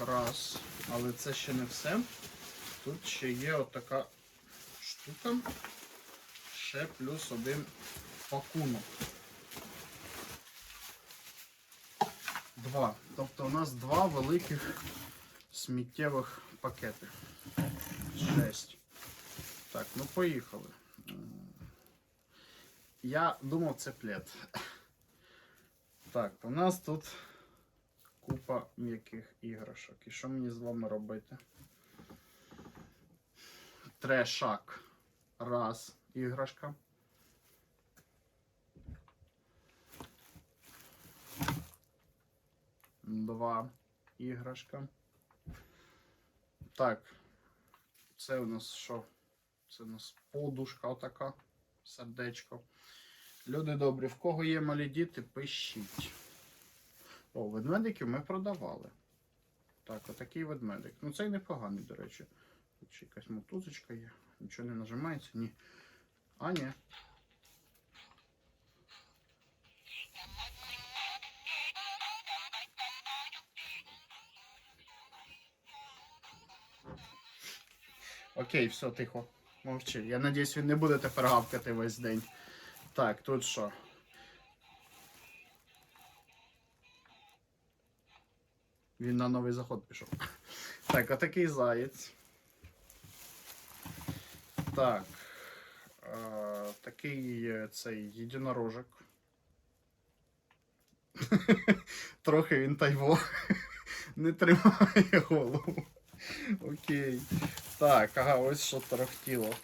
раз. Але це ще не все. Тут ще є отака штука. Ще плюс один пакунок. Два. Тобто у нас два великих сміттєвих пакети. Шесть. Так, ну поїхали. Я думав, це плед. Так, у нас тут купа м'яких іграшок. І що мені з вами робити? Трешак. Раз іграшка. Два іграшка. Так. Це у нас що? Це у нас подушка отака. Сердечко. Люди добрі, в кого є малі діти, пишіть. О, ведмедиків ми продавали. Так, отакий ведмедик. Ну цей непоганий, до речі. Тут ще якась мотузочка є. Нічого не нажимається, ні. А, ні. Окей, все, тихо. Мовчи. Я надіюсь, він не буде тепер гавкати весь день. Так, тут що? Він на новий заход пішов. Так, отакий заєць. Так. Е, такий цей єдинорожок. Трохи він тайво. Не тримає голову. Окей. Так, ага, ось що торохтіло.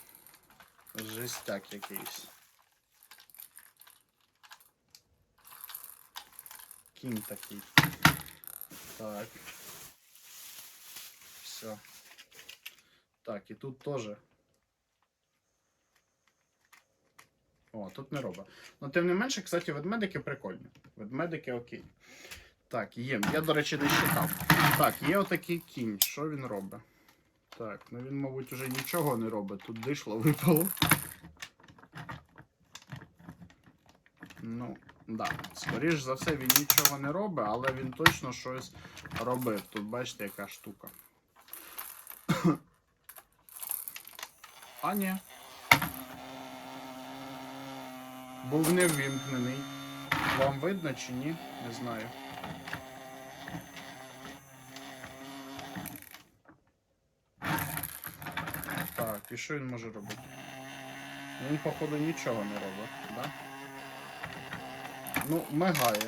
Жестяк якийсь. Кінь такий. Так. Все. Так, і тут теж. О, тут не робить. Ну, тим не менше, кстати, ведмедики прикольні. Ведмедики окей. Так, є. Я, до речі, не читав. Так, є отакий кінь. Що він робить? Так, ну він, мабуть, уже нічого не робить. Тут дишло випало. Ну, да. Скоріш за все, він нічого не робить, але він точно щось робив. Тут бачите, яка штука. А ні. Був не ввімкнений. Вам видно чи ні? Не знаю. Так, і що він може робити? Він, походу, нічого не робить, да? Ну, мигає.